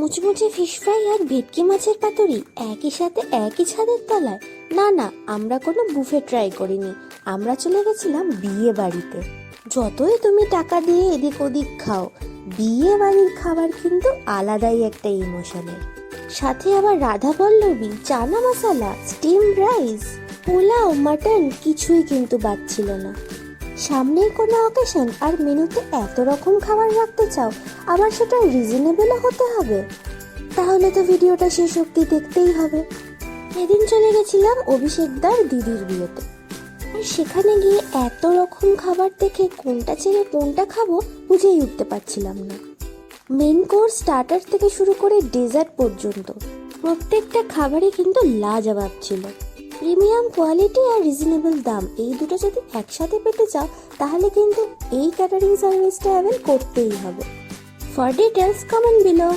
মুচমুচে fish fry আর ভেটকি মাছের পাতুরি একই সাথে একই ছাদের তলায়। না না, আমরা কোনো বুফে ট্রাই করিনি। আমরা চলে গেছিলাম বিয়ে বাড়িতে। যতই তুমি টাকা দিয়ে এদিক ওদিক খাও, বিয়ে বাড়ির খাবার কিন্তু আলাদাই একটা ইমোশনের সাথে আবার Radha Pallavi, chana masala steam rice pulao mutton কিছুই কিন্তু বাদ ছিল না। সামনেই কোনো অকেশন আর মেনুতে এত রকম খাবার রাখতে চাও, আবার সেটা রিজনেবলও হতে হবে। তাহলে তো ভিডিওটা শেষ অব্দি দেখতেই হবে। এদিন চলে গেছিলাম অভিষেকদার দিদির বিয়েতে। আর সেখানে গিয়ে এত রকম খাবার দেখে কোনটা ছেড়ে কোনটা খাব বুঝেই উঠতে পারছিলাম না। মেন কোর্স স্টার্টার থেকে শুরু করে ডেজার্ট পর্যন্ত, প্রত্যেকটা খাবারই কিন্তু লাজবাব ছিল। প্রিমিয়াম কোয়ালিটি আর রিজনেবল দাম, এই দুটো যদি একসাথে পেতে চাও, তাহলে কিন্তু এই ক্যাটারিং সার্ভিসটা অ্যাভেল করতেই হবে। For details comment below